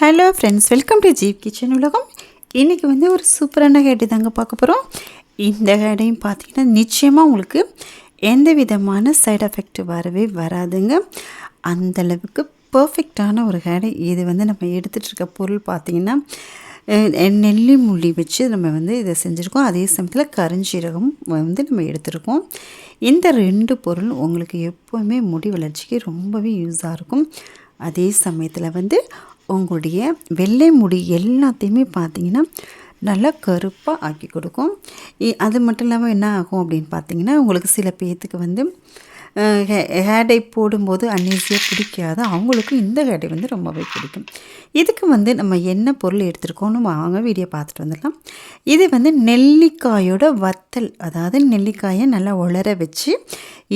Hello friends welcome to Jeep kitchen உலகம். இன்றைக்கி வந்து ஒரு சூப்பரான ஹேடு தாங்க பார்க்க போகிறோம் இந்த ஹேடையும் பார்த்தீங்கன்னா நிச்சயமாக உங்களுக்கு எந்த விதமான சைட் எஃபெக்ட் வரவே வராதுங்க. அந்தளவுக்கு பர்ஃபெக்டான ஒரு ஹேடை இது வந்து நம்ம எடுத்துகிட்டு இருக்க பொருள் பார்த்திங்கன்னா நெல்லி முள்ளி வச்சு நம்ம வந்து இதை செஞ்சுருக்கோம். அதே சமயத்தில் கருஞ்சீரகம் வந்து நம்ம எடுத்துருக்கோம். இந்த ரெண்டு பொருள் உங்களுக்கு எப்போவுமே முடி வளர்ச்சிக்கு ரொம்பவே யூஸாக இருக்கும். அதே சமயத்தில் வந்து உங்களுடைய வெள்ளை முடி எல்லாத்தையுமே பார்த்தீங்கன்னா நல்லா கருப்பாக ஆக்கி கொடுக்கும். அது மட்டும் இல்லாமல் என்ன ஆகும் அப்படின்னு பார்த்தீங்கன்னா உங்களுக்கு சில பேர்த்துக்கு வந்து ஹே ஹேடை போடும்போது அன்னீசியாக பிடிக்காது. அவங்களுக்கு இந்த ஹேடை வந்து ரொம்பவே பிடிக்கும். இதுக்கு வந்து நம்ம என்ன பொருள் எடுத்துருக்கோம்னு வாங்க வீடியோ பார்த்துட்டு வந்துடலாம். இது வந்து நெல்லிக்காயோட வத்தல். அதாவது நெல்லிக்காயை நல்லா உலர வச்சு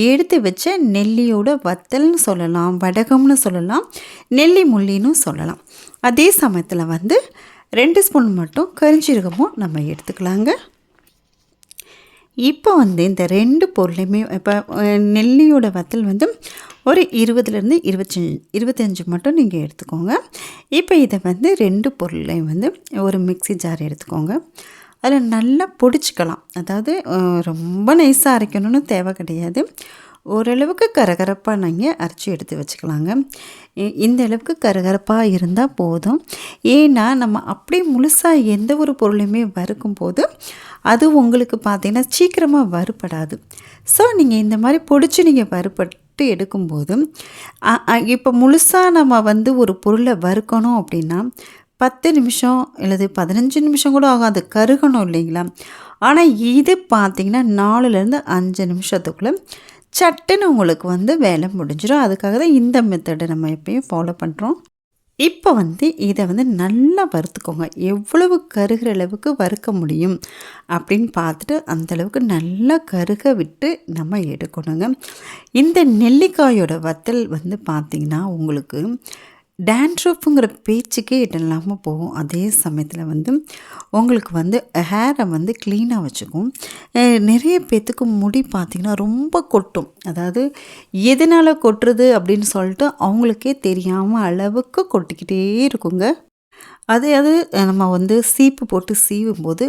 எடுத்து வச்ச நெல்லியோட வத்தல்னு சொல்லலாம் வடகம்னு சொல்லலாம் நெல்லி முள்ளின்னு சொல்லலாம். அதே சமயத்தில் வந்து ரெண்டு ஸ்பூன் மட்டும் கரிஞ்சீரகமும் நம்ம எடுத்துக்கலாங்க. இப்போ வந்து இந்த ரெண்டு பொருளையுமே இப்போ நெல்லியோட வத்தல் வந்து ஒரு இருபதுலேருந்து இருபத்தஞ்சி இருபத்தஞ்சி மட்டும் நீங்கள் எடுத்துக்கோங்க. இப்போ இதை வந்து ரெண்டு பொருளையும் வந்து ஒரு மிக்சி ஜார் எடுத்துக்கோங்க. அதில் நல்லா பொடிச்சிக்கலாம். அதாவது ரொம்ப நைஸாக அரைக்கணும்னு தேவை கிடையாது. ஓரளவுக்கு கரகரப்பாக நீங்கள் அரைச்சி எடுத்து வச்சுக்கலாங்க. இந்த அளவுக்கு கரகரப்பாக இருந்தால் போதும். ஏன்னா நம்ம அப்படியே முழுசாக எந்த ஒரு பொருளையுமே வறுக்கும் போது அது உங்களுக்கு பார்த்தீங்கன்னா சீக்கிரமாக வறுப்படாது ஸோ நீங்கள் இந்த மாதிரி பிடிச்சி நீங்கள் வறுபட்டு எடுக்கும்போது இப்போ முழுசாக நம்ம வந்து ஒரு பொருளை வறுக்கணும் அப்படின்னா பத்து நிமிஷம் இல்லது பதினஞ்சு நிமிஷம் கூட ஆகும் அது கருகணும் இல்லைங்களா? ஆனால் இது பார்த்திங்கன்னா நாலுலேருந்து அஞ்சு நிமிஷத்துக்குள்ளே சட்டுன்னு உங்களுக்கு வந்து வேலை முடிஞ்சிடும் அதுக்காக தான் இந்த மெத்தடை நம்ம எப்பயும் ஃபாலோ பண்ணுறோம் இப்போ வந்து இதை வந்து நல்லா வறுத்துக்கோங்க. எவ்வளவு கருகிற அளவுக்கு வறுக்க முடியும் அப்படின்னு பார்த்துட்டு அந்தளவுக்கு நல்லா கருக விட்டு நம்ம எடுக்கணுங்க. இந்த நெல்லிக்காயோட வத்தல் வந்து பார்த்திங்கன்னா உங்களுக்கு டேண்ட்ரஃப்புங்கிற பேச்சுக்கே இல்லாமல் போகும். அதே சமயத்தில் வந்து உங்களுக்கு வந்து ஹேரை வந்து க்ளீனாக வச்சுக்கும். நிறைய பேர்த்துக்கு முடி பார்த்திங்கன்னா ரொம்ப கொட்டும். அதாவது எதனால் கொட்டுறது அப்படின்னு சொல்லிட்டு அவங்களுக்கே தெரியாமல் அளவுக்கு கொட்டிக்கிட்டே இருக்குங்க. அது அது நம்ம வந்து சீப்பு போட்டு சீவும் போது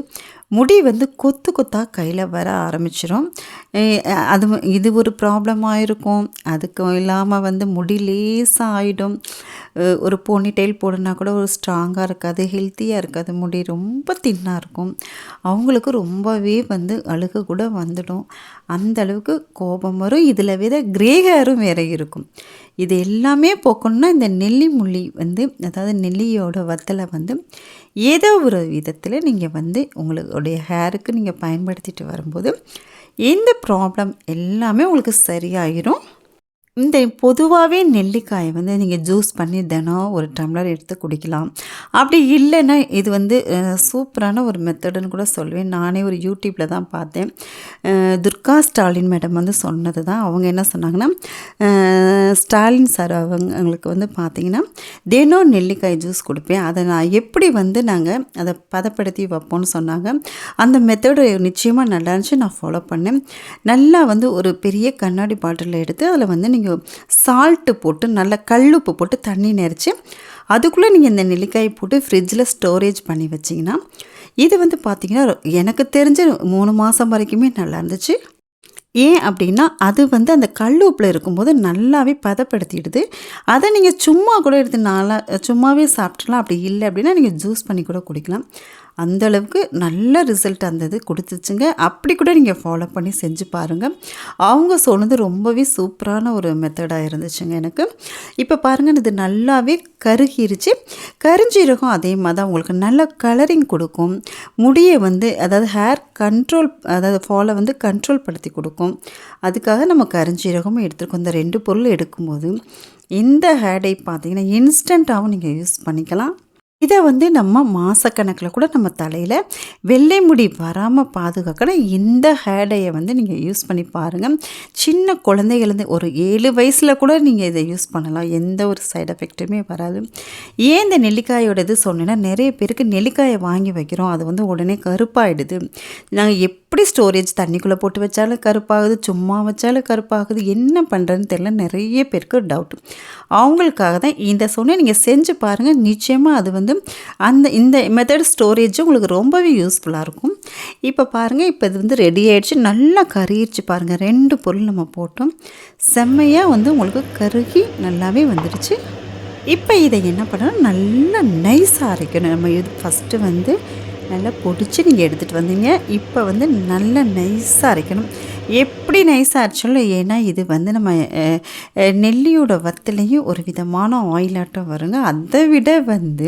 முடி வந்து கொத்து கொத்தாக கையில் வர ஆரம்பிச்சிடும் அது இது ஒரு ப்ராப்ளமாக இருக்கும் அதுக்கும் இல்லாமல் வந்து முடி லேசாக ஆகிடும் ஒரு போனி டெயில் போடுனா கூட ஒரு ஸ்ட்ராங்காக இருக்காது ஹெல்த்தியாக இருக்காது. முடி ரொம்ப தின்னாக இருக்கும். அவங்களுக்கு ரொம்பவே வந்து அழுக கூட வந்துடும். அந்த அளவுக்கு கோபம் வரும். இதில் வித கிரே ஹேரும் வேற இருக்கும். இது எல்லாமே போக்கணும்னா இந்த நெல்லி முள்ளி வந்து அதாவது நெல்லியோட வத்தலை வந்து ஏதோ ஒரு விதத்தில் நீங்கள் வந்து உங்களுடைய ஹேருக்கு நீங்கள் பயன்படுத்திட்டு வரும்போது இந்த ப்ராப்ளம் எல்லாமே உங்களுக்கு சரியாயிரும். இந்த பொதுவாகவே நெல்லிக்காயை வந்து நீங்கள் ஜூஸ் பண்ணி தினம் ஒரு டம்ளர் எடுத்து குடிக்கலாம். அப்படி இல்லைன்னா இது வந்து சூப்பரான ஒரு மெத்தடுன்னு கூட சொல்லுவேன் நானே ஒரு யூடியூப்பில் தான் பார்த்தேன். துர்கா ஸ்டாலின் மேடம் வந்து சொன்னது தான். அவங்க என்ன சொன்னாங்கன்னா ஸ்டாலின் சார் அவங்களுக்கு வந்து பார்த்தீங்கன்னா தினம் நெல்லிக்காய் ஜூஸ் கொடுப்பேன். அதை நான் எப்படி வந்து நாங்கள் அதை பதப்படுத்தி வைப்போம்னு சொன்னாங்க. அந்த மெத்தடு நிச்சயமாக நல்லா இருந்துச்சு. நான் ஃபாலோ பண்ணேன். நல்லா வந்து ஒரு பெரிய கண்ணாடி பாட்டிலில் எடுத்து அதில் வந்து நீங்கள் நீங்கள் சால்ட்டு போட்டு நல்லா கல்லுப்பு போட்டு தண்ணி நிறச்சி அதுக்குள்ளே நீங்கள் இந்த நெல்லிக்காயை போட்டு ஃப்ரிட்ஜில் ஸ்டோரேஜ் பண்ணி வச்சிங்கன்னா இது வந்து பார்த்திங்கன்னா எனக்கு தெரிஞ்ச மூணு மாதம் வரைக்குமே நல்லா இருந்துச்சு. ஏன் அப்படின்னா அது வந்து அந்த கல் உப்பில் இருக்கும்போது நல்லாவே பதப்படுத்திடுது. அதை நீங்கள் சும்மா கூட எடுத்து நல்லா சும்மாவே சாப்பிட்றலாம் அப்படி இல்லை அப்படின்னா நீங்கள் ஜூஸ் பண்ணி கூட குடிக்கலாம். அந்த அளவுக்கு நல்ல ரிசல்ட் அந்த இது கொடுத்துச்சுங்க. அப்படி கூட நீங்கள் ஃபாலோ பண்ணி செஞ்சு பாருங்கள் அவங்க சொன்னது ரொம்பவே சூப்பரான ஒரு மெத்தடாக இருந்துச்சுங்க எனக்கு. இப்போ பாருங்கள் இது நல்லாவே கருகிருச்சு. கருஞ்சீரகம் அதே மாதிரி தான் உங்களுக்கு நல்ல கலரிங் கொடுக்கும். முடியை வந்து அதாவது ஹேர் கண்ட்ரோல் அதாவது ஃபாலோ வந்து கண்ட்ரோல் படுத்தி கொடுக்கும். அதுக்காக நம்ம கருஞ்சீரகமும் எடுத்துருக்கோம். இந்த ரெண்டு பொருள் எடுக்கும்போது இந்த ஹேடை பார்த்தீங்கன்னா இன்ஸ்டண்ட்டாகவும் நீங்கள் யூஸ் பண்ணிக்கலாம். இதை வந்து நம்ம மாதக்கணக்கில் கூட நம்ம தலையில் வெள்ளை முடி வராமல் பாதுகாக்கணும் இந்த ஹேடையை வந்து நீங்கள் யூஸ் பண்ணி பாருங்கள் சின்ன குழந்தைகள்ந்து ஒரு ஏழு வயசில் கூட நீங்கள் இதை யூஸ் பண்ணலாம். எந்த ஒரு சைட் எஃபெக்ட்டுமே வராது. ஏன் இந்த நெல்லிக்காயோட இது சொன்னேன்னா நிறைய பேருக்கு நெல்லிக்காயை வாங்கி வைக்கிறோம். அது வந்து உடனே கருப்பாயிடுது. நாங்கள் எப் எப்படி ஸ்டோரேஜ் தண்ணிக்குள்ளே போட்டு வச்சாலும் கருப்பாகுது சும்மா வச்சாலும் கருப்பாகுது என்ன பண்ணுறதுன்னு தெரியல. நிறைய பேருக்கு டவுட் அவங்களுக்காக தான் இந்த சொன்னே நீங்கள் செஞ்சு பாருங்கள் நிச்சயமாக அது வந்து அந்த இந்த மெத்தட் ஸ்டோரேஜ் உங்களுக்கு ரொம்பவே யூஸ்ஃபுல்லாக இருக்கும். இப்போ பாருங்கள் இப்போ இது வந்து ரெடி ஆகிடுச்சு நல்லா கருகிடுச்சு பாருங்கள் ரெண்டு பொருள் நம்ம போட்டோம். செம்மையாக வந்து உங்களுக்கு கருகி நல்லாவே வந்துடுச்சு இப்போ இதை என்ன பண்ணணும்? நல்லா நைஸாக அரைக்கணும். நம்ம இது ஃபஸ்ட்டு வந்து நல்லா பொடிச்சு நீங்கள் எடுத்துகிட்டு வந்தீங்க. இப்போ வந்து நல்லா நைஸாக அரைக்கணும். எப்படி நைஸாக அரைச்சாலும் ஏன்னா இது வந்து நம்ம நெல்லியோட வத்துலேயும் ஒரு விதமான ஆயிலாட்டம் வருங்க. அதை விட வந்து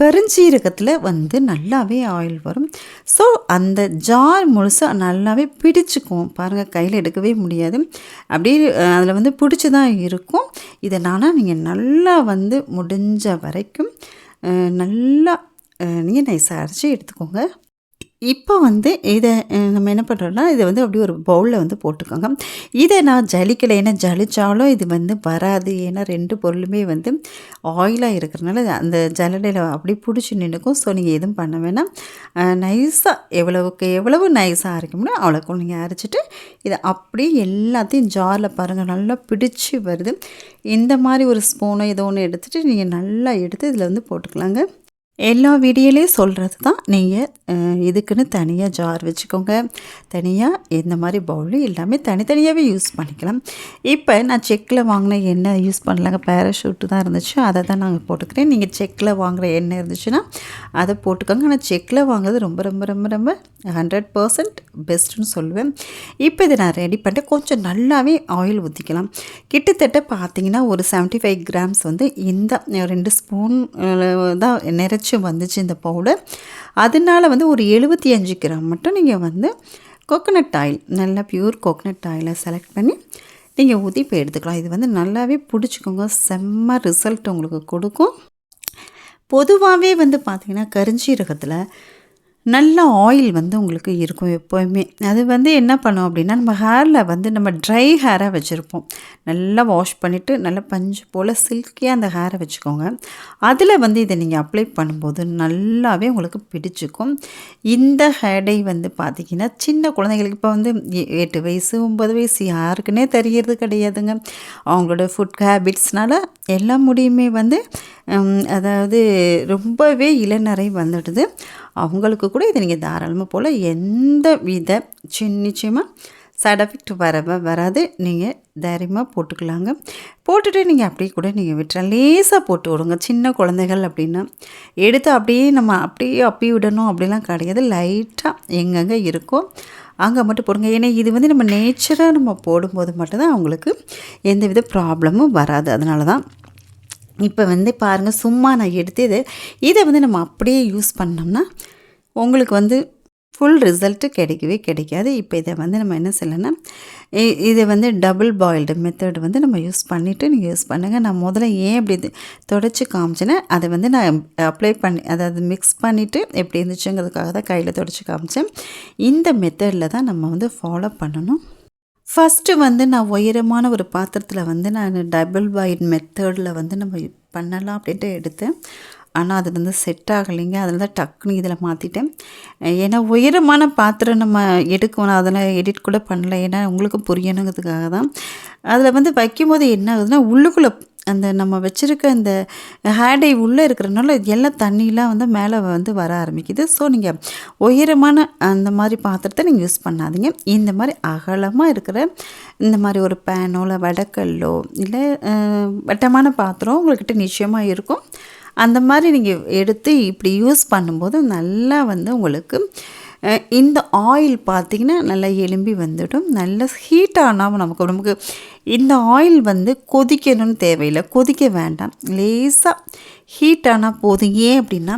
கருஞ்சீரகத்தில் வந்து நல்லாவே ஆயில் வரும். ஸோ அந்த ஜார் முழுசாக நல்லாவே பிடிச்சிக்கும். பாருங்கள் கையில் எடுக்கவே முடியாது. அப்படியே அதில் வந்து பிடிச்சி தான் இருக்கும் இதனால் நீங்கள் நல்லா வந்து முடிஞ்ச வரைக்கும் நல்லா நீங்கள் நைஸாக அரைச்சி எடுத்துக்கோங்க. இப்போ வந்து இதை நம்ம என்ன பண்ணுறோன்னா இதை வந்து அப்படியே ஒரு பவுலில் வந்து போட்டுக்கோங்க. இதை நான் ஜலிக்கலை ஏன்னா ஜலிச்சாலும் இது வந்து வராது. ஏன்னா ரெண்டு பொருளுமே வந்து ஆயிலாக இருக்கிறனால அந்த ஜலடையில் அப்படி பிடிச்சி நின்றுக்கும் ஸோ நீங்கள் எதுவும் பண்ண வேணாம். நைஸாக எவ்வளவுக்கு எவ்வளவு நைஸாக அரைக்க முடியும் அவ்வளோக்கும் நீங்கள் அரைச்சிட்டு இதை அப்படியே எல்லாத்தையும் ஜாரில் பாருங்கள் நல்லா பிடிச்சி வருது. இந்த மாதிரி ஒரு ஸ்பூனோ ஏதோ ஒன்று எடுத்துகிட்டு நீங்கள் நல்லா எடுத்து இதில் வந்து போட்டுக்கலாங்க. எல்லா வீடியோலையும் சொல்கிறது தான் நீங்கள் இதுக்குன்னு தனியாக ஜார் வச்சுக்கோங்க. தனியாக இந்த மாதிரி பவுலு எல்லாமே தனித்தனியாகவே யூஸ் பண்ணிக்கலாம். இப்போ நான் செக்கில் வாங்கின எண்ணெய் யூஸ் பண்ணலாங்க. பேராஷூட்டு தான் இருந்துச்சு. அதை தான் நாங்கள் போட்டுக்கிறேன். நீங்கள் செக்கில் வாங்குகிற எண்ணெய் இருந்துச்சுன்னா அதை போட்டுக்கோங்க. ஆனால் செக்கில் வாங்குறது ரொம்ப ரொம்ப ரொம்ப ரொம்ப ஹண்ட்ரட் பர்சன்ட் பெஸ்ட்டுன்னு சொல்லுவேன். இப்போ இதை நான் ரெடி பண்ணிட்டு கொஞ்சம் நல்லாவே ஆயில் ஊற்றிக்கலாம் கிட்டத்தட்ட பார்த்தீங்கன்னா ஒரு செவன்ட்டி ஃபைவ் கிராம்ஸ் வந்து இந்த ரெண்டு ஸ்பூன் தான் நிறைச்சி அரைச்சி வந்துச்சு இந்த பவுடர். அதனால் வந்து ஒரு எழுபத்தி அஞ்சு கிராம் மட்டும் நீங்கள் வந்து கோகோனட் ஆயில் நல்லா பியூர் கோகோனட் ஆயிலை செலக்ட் பண்ணி நீங்கள் ஊற்றி இப்போ எடுத்துக்கலாம். இது வந்து நல்லாவே பிடிச்சிக்கோங்க. செம்ம ரிசல்ட் உங்களுக்கு கொடுக்கும். பொதுவாகவே வந்து பார்த்திங்கன்னா கரிஞ்சீரகத்தில் நல்ல ஆயில் வந்து உங்களுக்கு இருக்கும் எப்போயுமே. அது வந்து என்ன பண்ணும் அப்படின்னா நம்ம ஹேரில் வந்து நம்ம ட்ரை ஹேராக வச்சுருப்போம். நல்லா வாஷ் பண்ணிவிட்டு நல்லா பஞ்சு போல் சில்கியாக அந்த ஹேரை வச்சுக்கோங்க. அதில் வந்து இதை நீங்கள் அப்ளை பண்ணும்போது நல்லாவே உங்களுக்கு பிடிச்சிக்கும். இந்த ஹேடை வந்து பார்த்திங்கன்னா சின்ன குழந்தைங்களுக்கு இப்போ வந்து எட்டு வயசு ஒம்பது வயசு யாருக்குன்னே தெரியறது கிடையாதுங்க. அவங்களோட ஃபுட் ஹேபிட்ஸ்னால் எல்லா முடியுமே வந்து அதாவது ரொம்பவே இளநரை வந்துடுது. அவங்களுக்கு கூட இதை நீங்கள் தாராளமாக போல் எந்த வித சின்ன நிச்சயமாக சைட் எஃபெக்ட் வர வராது. நீங்கள் தைரியமாக போட்டுக்கலாங்க. போட்டுட்டு நீங்கள் அப்படியே கூட நீங்கள் விட்டுறலாம் லேசாக போட்டு விடுங்க. சின்ன குழந்தைகள் அப்படின்னா எடுத்து அப்படியே நம்ம அப்படியே அப்பி விடணும் அப்படிலாம் கிடையாது. லைட்டாக எங்கெங்கே இருக்கோ அங்கே மட்டும் போடுங்க. ஏன்னா இது வந்து நம்ம நேச்சராக நம்ம போடும்போது மட்டும்தான் அவங்களுக்கு எந்த வித ப்ராப்ளமும் வராது. அதனால தான் இப்போ வந்து பாருங்கள் சும்மா நான் எடுத்து இதை இதை வந்து நம்ம அப்படியே யூஸ் பண்ணோம்னா உங்களுக்கு வந்து ஃபுல் ரிசல்ட்டு கிடைக்கவே கிடைக்காது. இப்போ இதை வந்து நம்ம என்ன செய்யலைன்னா இதை வந்து டபுள் பாயில்டு மெத்தட் வந்து நம்ம யூஸ் பண்ணிவிட்டு நீங்கள் யூஸ் பண்ணுங்கள் நான் முதல்ல ஏன் இப்படி இது தொடச்சி காமிச்சேன்னா அதை வந்து நான் அப்ளை பண்ணி அதாவது மிக்ஸ் பண்ணிவிட்டு எப்படி இருந்துச்சுங்கிறதுக்காக தான் கையில் தொடச்சி காமிச்சேன். இந்த மெத்தடில் தான் நம்ம வந்து ஃபாலோ பண்ணணும். ஃபஸ்ட்டு வந்து நான் உயரமான ஒரு பாத்திரத்தில் வந்து நான் டபுள் பாயில் மெத்தடில் வந்து நம்ம பண்ணலாம் அப்படின்ட்டு எடுத்தேன். ஆனால் அது வந்து செட் ஆகலைங்க. அதில் தான் டக்குன்னு இதில் மாற்றிட்டேன் ஏன்னா உயரமான பாத்திரம் நம்ம எடுக்கணும். அதில் எடிட் கூட பண்ணல. ஏன்னா உங்களுக்கு புரியணுங்கிறதுக்காக தான். அதில் வந்து வைக்கும்போது என்ன ஆகுதுன்னா உள்ளுக்குள்ளே அந்த நம்ம வச்சுருக்க அந்த ஹேடை உள்ளே இருக்கிறனால எல்லாம் தண்ணியெலாம் வந்து மேலே வந்து வர ஆரம்பிக்குது. ஸோ நீங்கள் உயரமான அந்த மாதிரி பாத்திரத்தை நீங்கள் யூஸ் பண்ணாதீங்க. இந்த மாதிரி அகலமாக இருக்கிற இந்த மாதிரி ஒரு பேனோ இல்லை வடக்கல்லோ இல்லை வட்டமான பாத்திரம் உங்கள்கிட்ட நிச்சயமாக இருக்கும். அந்த மாதிரி நீங்கள் எடுத்து இப்படி யூஸ் பண்ணும்போது நல்லா வந்து உங்களுக்கு இந்த ஆயில் பார்த்திங்கன்னா நல்லா எலும்பி வந்துடும். நல்ல ஹீட் ஆனால் நமக்கு நமக்கு இந்த ஆயில் வந்து கொதிக்கணும்னு தேவையில்லை. கொதிக்க வேண்டாம். லேசாக ஹீட் ஆனால் போதும். ஏன் அப்படின்னா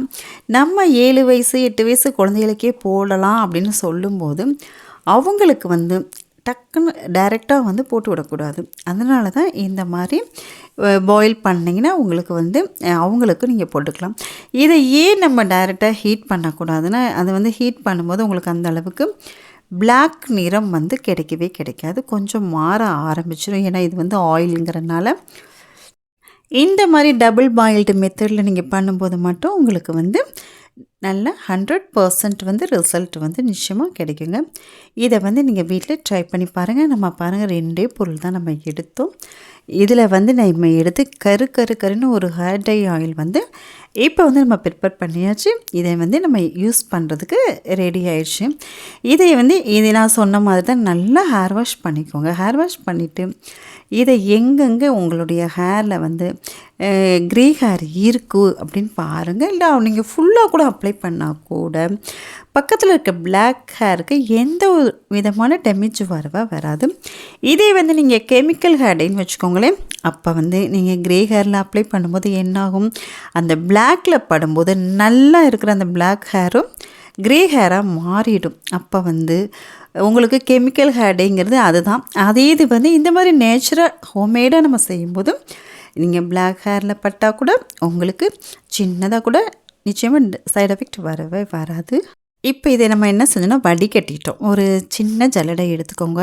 நம்ம ஏழு வயசு எட்டு வயசு குழந்தைகளுக்கே போடலாம் அப்படின்னு சொல்லும்போது அவங்களுக்கு வந்து டக்குன்னு டைரெக்டாக வந்து போட்டு விடக்கூடாது. அதனால தான் இந்த மாதிரி பாயில் பண்ணிங்கன்னா உங்களுக்கு வந்து அவங்களுக்கு நீங்கள் போட்டுக்கலாம். இதை ஏன் நம்ம டைரெக்டாக ஹீட் பண்ணக்கூடாதுன்னா அது வந்து ஹீட் பண்ணும்போது உங்களுக்கு அந்த அளவுக்கு பிளாக் நிறம் வந்து கிடைக்கவே கிடைக்காது. கொஞ்சம் மாற ஆரம்பிச்சிடும் ஏன்னா இது வந்து ஆயிலுங்கிறனால இந்த மாதிரி டபுள் பாயில்டு மெத்தடில் நீங்கள் பண்ணும்போது மட்டும் உங்களுக்கு வந்து நல்ல ஹண்ட்ரட் பர்சன்ட் வந்து ரிசல்ட் வந்து நிச்சயமாக கிடைக்குங்க. இதை வந்து நீங்கள் வீட்டில் ட்ரை பண்ணி பாருங்கள் நம்ம பாருங்கள் ரெண்டே பொருள் தான் நம்ம எடுத்தோம். இதில் வந்து நம்ம எடுத்து கரு கரு கருன்னு ஒரு ஹேர் டை ஆயில் வந்து இப்போ வந்து நம்ம ப்ரிப்பேர் பண்ணியாச்சு. இதை வந்து நம்ம யூஸ் பண்ணுறதுக்கு ரெடி ஆயிடுச்சு. இதை வந்து இது நான் சொன்ன மாதிரி தான் நல்லா ஹேர் வாஷ் பண்ணிக்கோங்க. ஹேர் வாஷ் பண்ணிவிட்டு இதை எங்கெங்கே உங்களுடைய ஹேரில் வந்து க்ரே ஹேர் இருக்குது அப்படின்னு பாருங்கள் இல்லை நீங்கள் ஃபுல்லாக கூட அப்ளை பண்ணால் கூட பக்கத்தில் இருக்க பிளாக் ஹேருக்கு எந்த ஒரு விதமான டேமேஜ் வரவா வராது. இதே வந்து நீங்கள் கெமிக்கல் ஹேர்டைன்னு வச்சுக்கோங்களேன். அப்போ வந்து நீங்கள் க்ரே ஹேரில் அப்ளை பண்ணும்போது என்னாகும்? அந்த பிளாக்கில் படும்போது நல்லா இருக்கிற அந்த பிளாக் ஹேரும் க்ரே ஹேராக மாறிடும். அப்போ வந்து உங்களுக்கு கெமிக்கல் ஹேர்டேங்கிறது அதுதான். அதே இது வந்து இந்த மாதிரி நேச்சுரல் ஹோம்மேடாக நம்ம செய்யும்போது நீங்கள் பிளாக் ஹேரில் பட்டால் கூட உங்களுக்கு சின்னதாக கூட நிச்சயமாக சைட் எஃபெக்ட் வரவே வராது. இப்போ இதை நம்ம என்ன செஞ்சோம்னா வடிகட்டிட்டோம். ஒரு சின்ன ஜல்லடை எடுத்துக்கோங்க.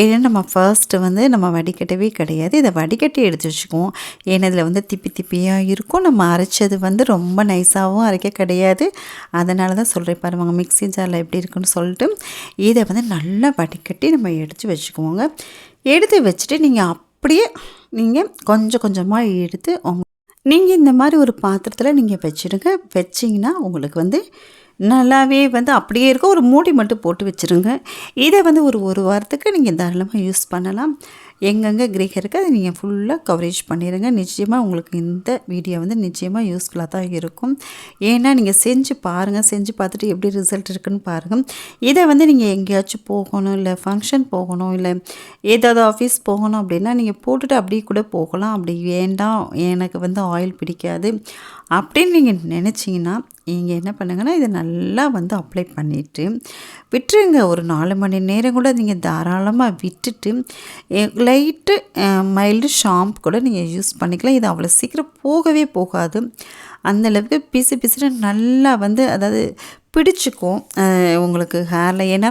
ஏன்னா நம்ம ஃபர்ஸ்ட்டு வந்து நம்ம வடிகட்டவே கிடையாது. இதை வடிகட்டி எடுத்து வச்சுக்குவோம். ஏன்னா இதில் வந்து திப்பி திப்பியாக இருக்கும். நம்ம அரைச்சது வந்து ரொம்ப நைஸாகவும் அரைக்க கிடையாது. அதனால தான் சொல்கிறேன் பாருவாங்க மிக்ஸி ஜாரில் எப்படி இருக்குன்னு சொல்லிட்டு. இதை வந்து நல்லா வடிகட்டி நம்ம எடுத்து வச்சுக்குவோங்க. எடுத்து வச்சுட்டு நீங்கள் அப்படியே நீங்கள் கொஞ்சம் கொஞ்சமாக எடுத்து உங்க நீங்கள் இந்த மாதிரி ஒரு பாத்திரத்தில் நீங்கள் வச்சுடுங்க வச்சிங்கன்னா உங்களுக்கு வந்து நல்லாவே வந்து அப்படியே இருக்க ஒரு மூடி மட்டும் போட்டு வச்சுருங்க. இதை வந்து ஒரு ஒரு வாரத்துக்கு நீங்கள் தாராளமாக யூஸ் பண்ணலாம். எங்கெங்கே கிரேக் இருக்குது அதை நீங்கள் ஃபுல்லாக கவரேஜ் பண்ணிடுங்க நிச்சயமாக உங்களுக்கு இந்த வீடியோ வந்து நிச்சயமாக யூஸ்ஃபுல்லாக தான் இருக்கும். ஏன்னா நீங்கள் செஞ்சு பாருங்கள் செஞ்சு பார்த்துட்டு எப்படி ரிசல்ட் இருக்குன்னு பாருங்கள் இதை வந்து நீங்கள் எங்கேயாச்சும் போகணும் இல்லை ஃபங்க்ஷன் போகணும் இல்லை ஏதாவது ஆஃபீஸ் போகணும் அப்படின்னா நீங்கள் போட்டுட்டு அப்படியே கூட போகலாம். அப்படி வேண்டாம் எனக்கு வந்து ஆயில் பிடிக்காது. அப்படின்னு நீங்கள் நினச்சிங்கன்னா நீங்கள் என்ன பண்ணுங்கன்னா இதை நல்லா வந்து அப்ளை பண்ணிவிட்டு விட்டுருங்க. ஒரு நாலு மணி நேரம் கூட நீங்கள் தாராளமாக விட்டுட்டு லைட்டு மைல்டு ஷாம்பு கூட நீங்கள் யூஸ் பண்ணிக்கலாம். இது அவ்வளோ சீக்கிரம் போகவே போகாது. அந்தளவுக்கு பிசு பிசுன்னு நல்லா வந்து அதாவது பிடிச்சிக்கும் உங்களுக்கு ஹேரில் ஏன்னா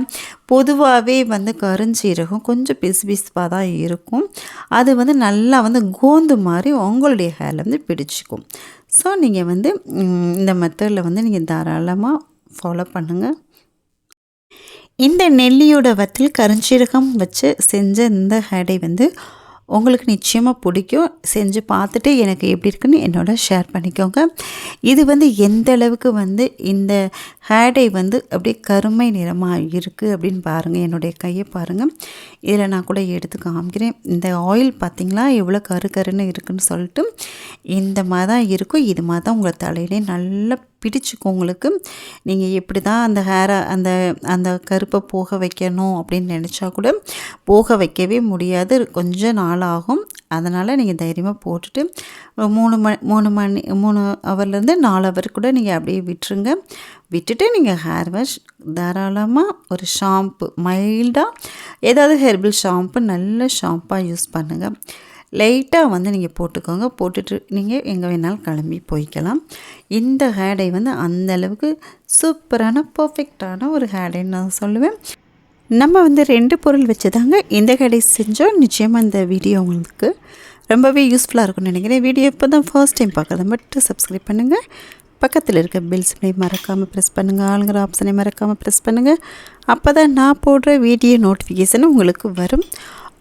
பொதுவாகவே வந்து கருஞ்சீரகம் கொஞ்சம் பிசு பிசுப்பாக தான் இருக்கும். அது வந்து நல்லா வந்து கோந்து மாதிரி உங்களுடைய ஹேரில் வந்து பிடிச்சிக்கும். ஸோ நீங்கள் வந்து இந்த மெத்தடில் வந்து நீங்கள் தாராளமாக ஃபாலோ பண்ணுங்கள் இந்த நெல்லியோட வத்தில் கருஞ்சீரகம் வச்சு செஞ்ச இந்த ஹேடை வந்து உங்களுக்கு நிச்சயமாக பிடிக்கும். செஞ்சு பார்த்துட்டு எனக்கு எப்படி இருக்குன்னு என்னோட ஷேர் பண்ணிக்கோங்க. இது வந்து எந்த அளவுக்கு வந்து இந்த ஹேடை வந்து அப்படியே கருமை நிறமாக இருக்குது அப்படின்னு பாருங்கள் என்னுடைய கையை பாருங்கள் இதில் நான் கூட எடுத்து காமிக்கிறேன். இந்த ஆயில் பார்த்திங்களா? எவ்வளோ கரு கருன்னு இருக்குன்னு சொல்லிட்டு இந்த மாதிரி தான் இருக்கும். இது மாதிரி தான் உங்களை தலையிலே நல்லா பிடிச்சிக்கும் உங்களுக்கு. நீங்கள் எப்படி தான் அந்த ஹேரை அந்த அந்த கருப்பை போக வைக்கணும் அப்படின்னு நினச்சா கூட போக வைக்கவே முடியாது. கொஞ்சம் நாள் ஆகும். அதனால் நீங்கள் தைரியமாக போட்டுட்டு மூணு மணி மூணு மணி மூணு ஹவர்லேருந்து நாலு ஹவர் கூட நீங்கள் அப்படியே விட்டுருங்க. விட்டுட்டு நீங்கள் ஹேர் வாஷ் தாராளமாக ஒரு ஷாம்பு மைல்டாக ஏதாவது ஹெர்பல் ஷாம்பு நல்ல ஷாம்பாக யூஸ் பண்ணுங்கள் லைட்டாக வந்து நீங்கள் போட்டுக்கோங்க. போட்டுட்டு நீங்கள் எங்கே வேணாலும் கிளம்பி போய்க்கலாம். இந்த ஹேடை வந்து அந்தளவுக்கு சூப்பரான பர்ஃபெக்டான ஒரு ஹேடைன்னு நான் சொல்லுவேன். நம்ம வந்து ரெண்டு பொருள் வச்சு தாங்க இந்த ஹேடை செஞ்சோம். நிச்சயமாக இந்த வீடியோ உங்களுக்கு ரொம்பவே யூஸ்ஃபுல்லாக இருக்கும்னு நினைக்கிறேன். வீடியோ இப்போ தான் ஃபர்ஸ்ட் டைம் பார்க்குறது மட்டும் சப்ஸ்கிரைப் பண்ணுங்கள் பக்கத்தில் இருக்க பில் சிம்னை மறக்காமல் ப்ரெஸ் பண்ணுங்கள் ஆளுங்கிற ஆப்ஷனை மறக்காமல் ப்ரெஸ் பண்ணுங்கள் அப்போ தான் நான் போடுற வீடியோ நோட்டிஃபிகேஷன் உங்களுக்கு வரும்.